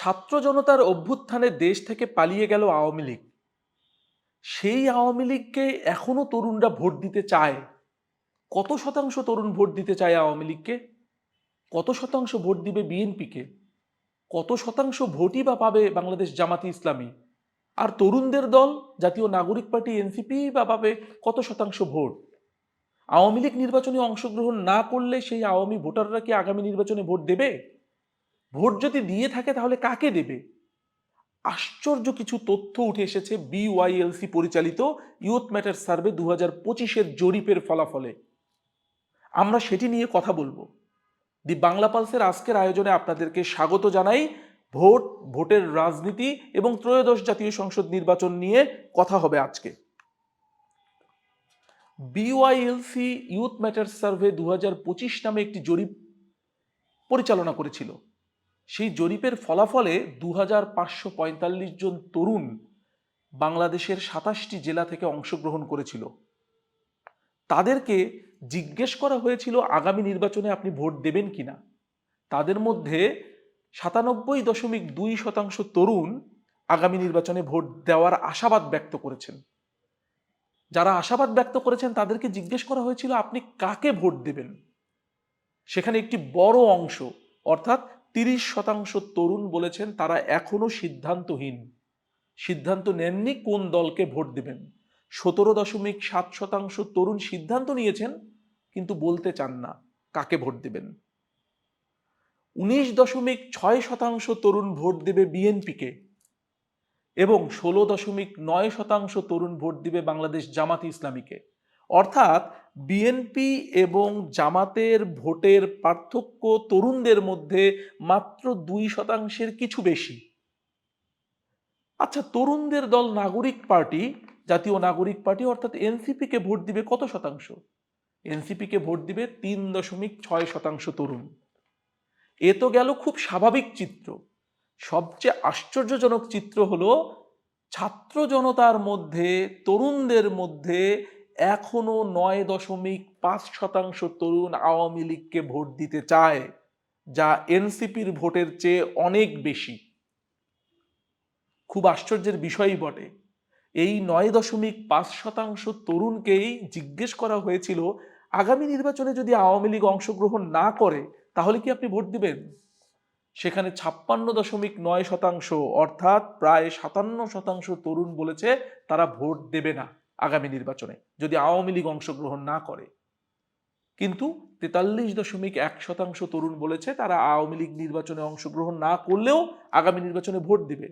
ছাত্র জনতার অভ্যুত্থানে দেশ থেকে পালিয়ে গেল আওয়ামী লীগ। সেই আওয়ামী লীগকে এখনও তরুণরা ভোট দিতে চায়। কত শতাংশ তরুণ ভোট দিতে চায় আওয়ামী লীগকে? কত শতাংশ ভোট দিবে বিএনপিকে? কত শতাংশ ভোটই বা পাবে বাংলাদেশ জামাতি ইসলামী? আর তরুণদের দল, জাতীয় নাগরিক পার্টি, এনসিপি বা পাবে কত শতাংশ ভোট? আওয়ামী লীগ নির্বাচনে অংশগ্রহণ না করলে সেই আওয়ামী ভোটাররা কি আগামী নির্বাচনে ভোট দেবে? ভোট যদি দিয়ে থাকে তাহলে কাকে দেবে? আশ্চর্য কিছু তথ্য উঠে এসেছে বিওয়াইএলসি পরিচালিত ইউথ ম্যাটার সার্ভে দু হাজার পঁচিশের জরিপের ফলাফলে। আমরা সেটি নিয়ে কথা বলব। দি বাংলা পালসের আজকের আয়োজনে আপনাদেরকে স্বাগত জানাই। ভোট, ভোটের রাজনীতি এবং ত্রয়োদশ জাতীয় সংসদ নির্বাচন নিয়ে কথা হবে আজকে। বিওয়াইএলসি ইউথ ম্যাটার সার্ভে দু হাজার পঁচিশ নামে একটি জরিপ পরিচালনা করেছিল। সেই জরিপের ফলাফলে দু হাজার পাঁচশো পঁয়তাল্লিশ জন তরুণ বাংলাদেশের সাতাশটি জেলা থেকে অংশগ্রহণ করেছিল। তাদেরকে জিজ্ঞেস করা হয়েছিল, আগামী নির্বাচনে আপনি ভোট দেবেন কিনা? তাদের মধ্যে সাতানব্বই দশমিক দুই শতাংশ তরুণ আগামী নির্বাচনে ভোট দেওয়ার আশাবাদ ব্যক্ত করেছেন। যারা আশাবাদ ব্যক্ত করেছেন, তাদেরকে জিজ্ঞেস করা হয়েছিল, আপনি কাকে ভোট দেবেন? সেখানে একটি বড় অংশ, অর্থাৎ তিরিশ শতাংশ তরুণ বলেছেন তারা এখনও সিদ্ধান্তহীন। সিদ্ধান্ত নেননি কোন দলকে ভোট দেবেন। সতেরো দশমিক সাত শতাংশ তরুণ সিদ্ধান্ত নিয়েছেন, কিন্তু বলতে চান না কাকে ভোট দেবেন। উনিশ দশমিক ছয় শতাংশ তরুণ ভোট দেবে বিএনপিকে এবং ষোলো দশমিক নয় শতাংশ তরুণ ভোট দিবে বাংলাদেশ জামাত ইসলামীকে। অর্থাৎ বিএনপি এবং জামাতের ভোটের পার্থক্য তরুণদের মধ্যে মাত্র দুই শতাংশের কিছু বেশি। আচ্ছা তরুণদের দল নাগরিক পার্টি, জাতীয় নাগরিক পার্টি অর্থাৎ এনসিপিকে ভোট দিবে কত শতাংশ? এনসিপিকে ভোট দিবে তিন দশমিক ছয় শতাংশ তরুণ। এ তো গেল খুব স্বাভাবিক চিত্র। সবচেয়ে আশ্চর্যজনক চিত্র হলো ছাত্র জনতার মধ্যে, তরুণদের মধ্যে এখনও নয় দশমিক পাঁচ শতাংশ তরুণ আওয়ামী লীগকে ভোট দিতে চায়, যা এনসিপির ভোটের চেয়ে অনেক বেশি। খুব আশ্চর্যের বিষয়ই বটে। এই নয় দশমিক পাঁচ শতাংশ তরুণকেই জিজ্ঞেস করা হয়েছিল, আগামী নির্বাচনে যদি আওয়ামী লীগ অংশগ্রহণ না করে, তাহলে কি আপনি ভোট দিবেন? সেখানে ছাপ্পান্ন দশমিক নয় শতাংশ, অর্থাৎ প্রায় সাতান্ন শতাংশ তরুণ বলেছে তারা ভোট দেবে না। আগামী নির্বাচনে, যদি আওয়ামী লীগ অংশগ্রহণ না করে। কিন্তু তেতাল্লিশ দশমিক এক শতাংশ তরুণ বলেছে তারা আওয়ামী লীগ নির্বাচনে অংশগ্রহণ না করলেও আগামী নির্বাচনে ভোট দিবে।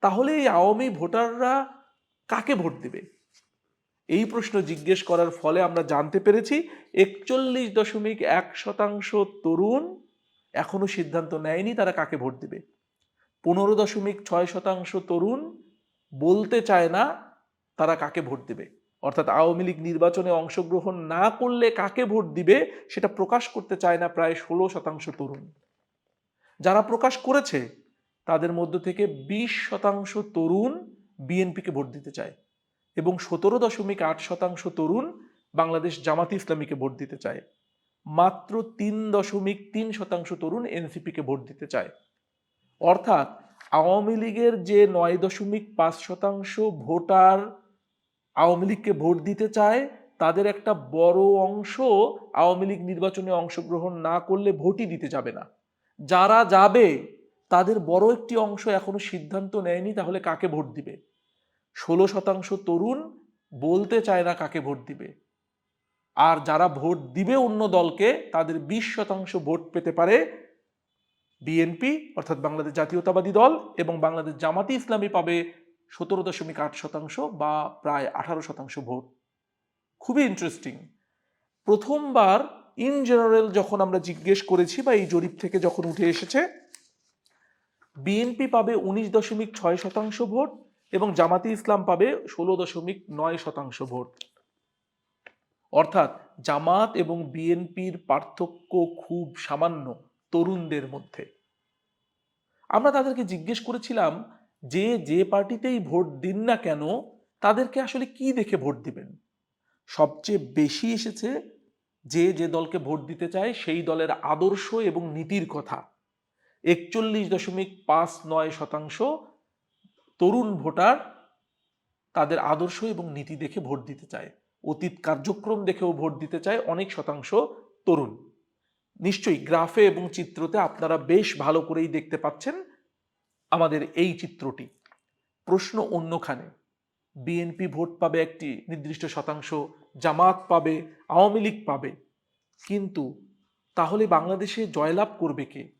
তাহলে এই আওয়ামী ভোটাররা কাকে ভোট দেবে? এই প্রশ্ন জিজ্ঞেস করার ফলে আমরা জানতে পেরেছি, একচল্লিশ দশমিক এক শতাংশ তরুণ এখনও সিদ্ধান্ত নেয়নি তারা কাকে ভোট দেবে। পনেরো দশমিক ছয় শতাংশ তরুণ বলতে চায় না তারা কাকে ভোট দেবে? অর্থাৎ আওয়ামী লীগ নির্বাচনে অংশগ্রহণ না করলে কাকে ভোট দিবে সেটা প্রকাশ করতে চায় না প্রায় ষোলো শতাংশ তরুণ। যারা প্রকাশ করেছে, তাদের মধ্য থেকে বিশ শতাংশ তরুণ বিএনপিকে ভোট দিতে চায় এবং সতেরো দশমিক আট শতাংশ তরুণ বাংলাদেশ জামাত ইসলামীকে ভোট দিতে চায়। মাত্র তিন দশমিক তিন শতাংশ তরুণ এনসিপিকে ভোট দিতে চায়। অর্থাৎ আওয়ামী লীগের যে নয় দশমিক পাঁচ শতাংশ ভোটার আওয়ামী লীগকে ভোট দিতে চায়, তাদের একটা বড় অংশ আওয়ামী লীগ নির্বাচনে অংশগ্রহণ না করলে ভোটই দিতে যাবে না। যারা যাবে, তাদের বড় একটি অংশ এখনও সিদ্ধান্ত নেয়নি তাহলে কাকে ভোট দিবে? ষোলো শতাংশ তরুণ বলতে চায় না কাকে ভোট দিবে। আর যারা ভোট দিবে অন্য দলকে, তাদের বিশ শতাংশ ভোট পেতে পারে বিএনপি, অর্থাৎ বাংলাদেশ জাতীয়তাবাদী দল এবং বাংলাদেশ জামাতি ইসলামী পাবে সতেরো দশমিক আট শতাংশ বা প্রায় আঠারো শতাংশ ভোট। খুবই ইন্টারেস্টিং প্রথমবার ইন জেনারেল যখন আমরা জিজ্ঞেস করেছি বা এই জরিপ থেকে যখন উঠে এসেছে বিএনপি পাবে উনিশ দশমিক ছয় শতাংশ ভোট এবং জামাতি ইসলাম পাবে ষোলো দশমিক নয় শতাংশ ভোট। অর্থাৎ জামাত এবং বিএনপির পার্থক্য খুব সামান্য তরুণদের মধ্যে। আমরা তাদেরকে জিজ্ঞেস করেছিলাম যে যে পার্টিতেই ভোট দিন না কেন, তাদেরকে আসলে কি দেখে ভোট দিবেন? সবচেয়ে বেশি এসেছে যে যে দলকে ভোট দিতে চায় সেই দলের আদর্শ এবং নীতির কথা। একচল্লিশ দশমিক পাঁচ নয় শতাংশ তরুণ ভোটার তাদের আদর্শ এবং নীতি দেখে ভোট দিতে চায়। অতীত কার্যক্রম দেখেও ভোট দিতে চায় অনেক শতাংশ তরুণ। নিশ্চয়ই গ্রাফে এবং চিত্রতে আপনারা বেশ ভালো করেই দেখতে পাচ্ছেন আমাদের এই চিত্রটি। প্রশ্ন অন্যখানে, বিএনপি ভোট পাবে একটি নির্দিষ্ট শতাংশ, জামাত পাবে, আওয়ামী লীগ পাবে। কিন্তু তাহলে বাংলাদেশে জয়লাভ করবে কে?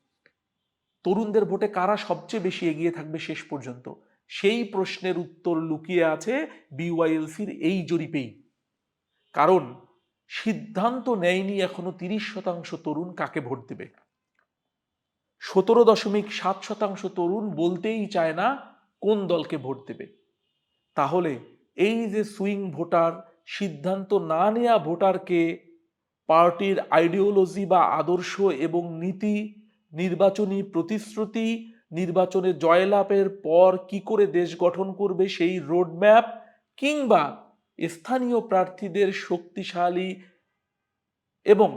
তরুণদের ভোটে কারা সবচেয়ে বেশি এগিয়ে থাকবে শেষ পর্যন্ত? সেই প্রশ্নের উত্তর লুকিয়ে আছে বিওয়াইএলসির এই জরিপেই। কারণ সিদ্ধান্ত নেয়নি এখনও তিরিশ শতাংশ তরুণ কাকে ভোট দেবে। সতেরো দশমিক সাত শতাংশ তরুণ বলতেই চায় না কোন দলকে ভোট দেবে। তাহলে এই যে সুইং ভোটার সিদ্ধান্ত না নেওয়া ভোটারকে পার্টির আইডিওলজি বা আদর্শ এবং নীতি, নির্বাচনী প্রতিশ্রুতি, নির্বাচনে জয়লাভের পর কি করে দেশ গঠন করবে সেই রোডম্যাপ কিংবা স্থানীয় প্রার্থীদের শক্তিশালী এবং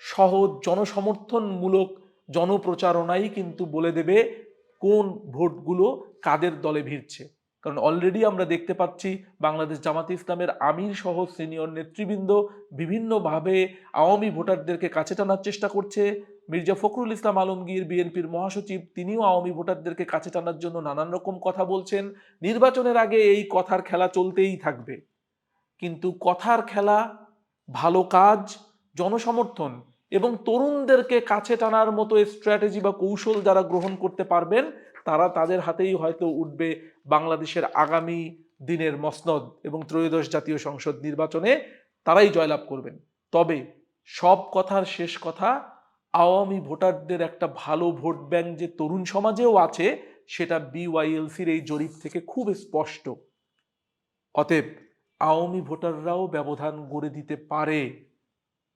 সহজ জনসমর্থনমূলক জনপ্রচারণাই কিন্তু বলে দেবে কোন ভোটগুলো কাদের দলে ভিড়ছে। কারণ অলরেডি আমরা দেখতে পাচ্ছি বাংলাদেশ জামাত ইসলামের আমির সহ সিনিয়র নেতৃবৃন্দ বিভিন্নভাবে আওয়ামী ভোটারদেরকে কাছে টানার চেষ্টা করছে। মির্জা ফখরুল ইসলাম আলমগীর, বিএনপির মহাসচিব, তিনিও আওয়ামী ভোটারদেরকে কাছে টানার জন্য নানান রকম কথা বলছেন। নির্বাচনের আগে এই কথার খেলা চলতেই থাকবে। কিন্তু কথার খেলা, ভালো কাজ, জনসমর্থন এবং তরুণদেরকে কাছে টানার মতো স্ট্র্যাটেজি বা কৌশল যারা গ্রহণ করতে পারবেন, তারা তাদের হাতেই হয়তো উঠবে বাংলাদেশের আগামী দিনের মসনদ এবং ত্রয়োদশ জাতীয় সংসদ নির্বাচনে তারাই জয়লাভ করবেন। তবে সব কথার শেষ কথা, আওয়ামী ভোটারদের একটা ভালো ভোট ব্যাংক যে তরুণ সমাজেও আছে, সেটা বিওয়াইএলসির এই জরিপ থেকে খুব স্পষ্ট। অতএব আওয়ামী ভোটাররাও ব্যবধান গড়ে দিতে পারে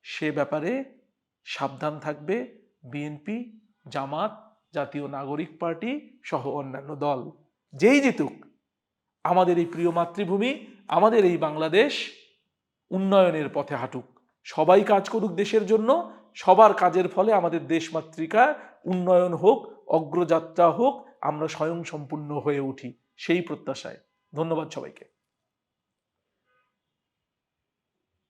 সে ব্যাপারে সাবধান থাকবে, বিএনপি, জামাত, জাতীয় নাগরিক পার্টি সহ অন্যান্য দল। যেই জিতুক, আমাদের এই প্রিয় মাতৃভূমি, আমাদের এই বাংলাদেশ উন্নয়নের পথে হাঁটুক। সবাই কাজ করুক দেশের জন্য, সবার কাজের ফলে আমাদের দেশমাতৃকা উন্নয়ন হোক, অগ্রযাত্রা হোক, আমরা স্বয়ং সম্পূর্ণ হয়ে উঠি। সেই প্রত্যাশায়। ধন্যবাদ সবাইকে।